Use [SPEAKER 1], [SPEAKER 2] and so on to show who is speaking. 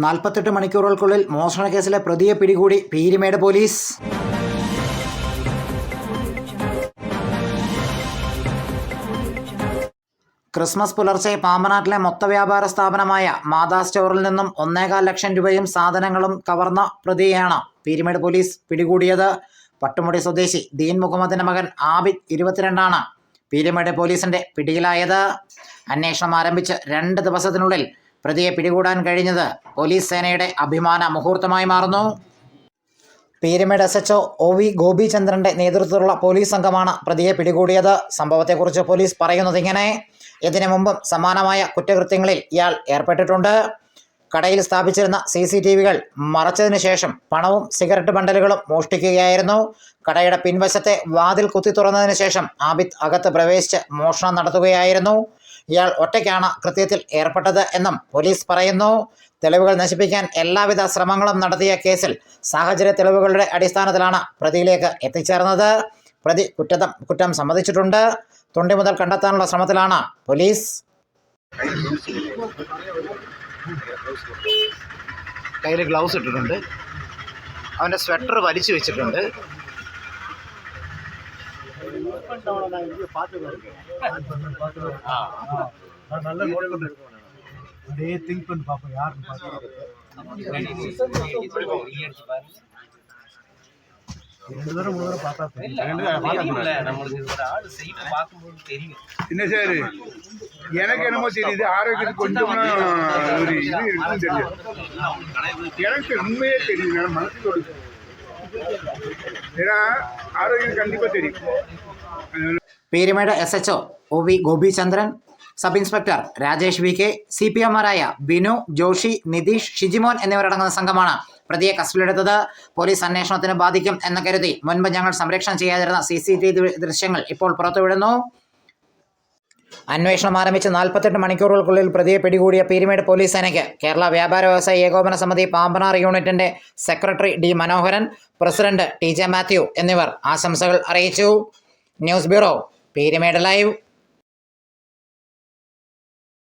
[SPEAKER 1] നാൽപ്പത്തെട്ട് മണിക്കൂറുകൾക്കുള്ളിൽ മോഷണ കേസിലെ പ്രതിയെ പിടികൂടി പീരിമേട് പോലീസ്. ക്രിസ്മസ് പുലർച്ചെ പാമ്പനാട്ടിലെ മൊത്തവ്യാപാര സ്ഥാപനമായ മാതാ സ്റ്റോറിൽ നിന്നും ഒന്നേകാൽ ലക്ഷം രൂപയും സാധനങ്ങളും കവർന്ന പ്രതിയാണ് പീരിമേട് പോലീസ് പിടികൂടിയത്. പട്ടുമുടി സ്വദേശി ദീൻ മുഹമ്മദിന്റെ മകൻ ആബിദ് ഇരുപത്തിരണ്ടാണ് പീരിമേട് പോലീസിന്റെ പിടിയിലായത്. അന്വേഷണം ആരംഭിച്ച് രണ്ട് ദിവസത്തിനുള്ളിൽ പ്രതിയെ പിടികൂടാൻ കഴിഞ്ഞത് പോലീസ് സേനയുടെ അഭിമാന മുഹൂർത്തമായി മാറുന്നു. Peermade S H O V ഗോപിചന്ദ്രന്റെ നേതൃത്വത്തിലുള്ള പോലീസ് സംഘമാണ് പ്രതിയെ പിടികൂടിയത്. സംഭവത്തെക്കുറിച്ച് പോലീസ് പറയുന്നത് ഇങ്ങനെ. ഇതിനു മുമ്പും സമാനമായ കുറ്റകൃത്യങ്ങളിൽ ഇയാൾ ഏർപ്പെട്ടിട്ടുണ്ട്. കടയിൽ സ്ഥാപിച്ചിരുന്ന സി സി ടി വികൾ മറച്ചതിനു ശേഷം പണവും സിഗരറ്റ് ബണ്ടലുകളും മോഷ്ടിക്കുകയായിരുന്നു. കടയുടെ പിൻവശത്തെ വാതിൽ കുത്തി തുറന്നതിന് ശേഷം ആബിദ് അകത്ത് പ്രവേശിച്ച് മോഷണം നടത്തുകയായിരുന്നു. ഇയാൾ ഒറ്റയ്ക്കാണ് കൃത്യത്തിൽ ഏർപ്പെട്ടത് എന്നും പോലീസ് പറയുന്നു. തെളിവുകൾ നശിപ്പിക്കാൻ എല്ലാവിധ ശ്രമങ്ങളും നടത്തിയ കേസിൽ സാഹചര്യ തെളിവുകളുടെ അടിസ്ഥാനത്തിലാണ് പ്രതിയിലേക്ക് എത്തിച്ചേർന്നത്. പ്രതി കുറ്റം കുറ്റം സമ്മതിച്ചിട്ടുണ്ട്. തൊണ്ടി മുതൽ കണ്ടെത്താനുള്ള ശ്രമത്തിലാണ് പോലീസ്. കയ്യിൽ ഗ്ലൗസ് ഇട്ടിട്ടുണ്ട്. അവന്റെ സ്വെറ്റർ വലിച്ചു വെച്ചിട്ടുണ്ട്.
[SPEAKER 2] ஒர்க் அதே திங்க் பண்ணி பார்ப்போம் யாருன்னு ரெண்டு தடவை மூணு தடவை பார்த்தா தெரியும்
[SPEAKER 3] எனக்கு என்னமோ தெரியுது ஆரோக்கியத்துக்கு கொஞ்சம் ஒரு இது இருக்குன்னு தெரியும் எனக்கு உண்மையே தெரியுது மனசுக்கு
[SPEAKER 1] ആരോഗ്യം S H O O V Gopichandran sub inspector Rajesh V K C P എംമാരായ Binu Joshi Nitheesh Shijimon എന്നിവരടങ്ങുന്ന സംഘമാണ് പ്രതിയെ കസ്റ്റഡിയിലെടുത്തത്. പോലീസ് അന്വേഷണത്തിന് ബാധിക്കും എന്ന് കരുതി മുൻപ് ഞങ്ങൾ സംരക്ഷണം ചെയ്യാതിരുന്ന സി സി ടി വി ദൃശ്യങ്ങൾ ഇപ്പോൾ പുറത്തുവിടുന്നു. അന്വേഷണം ആരംഭിച്ച് നാൽപ്പത്തെട്ട് മണിക്കൂറുകൾക്കുള്ളിൽ പ്രതിയെ പിടികൂടിയ പീരുമേട് പോലീസ് സേനയ്ക്ക് കേരള വ്യാപാര വ്യവസായ ഏകോപന സമിതി പാമ്പനാർ യൂണിറ്റിന്റെ secretary D Manoharan president T J Mathew എന്നിവർ ആശംസകൾ അറിയിച്ചു. News bureau Peermade live.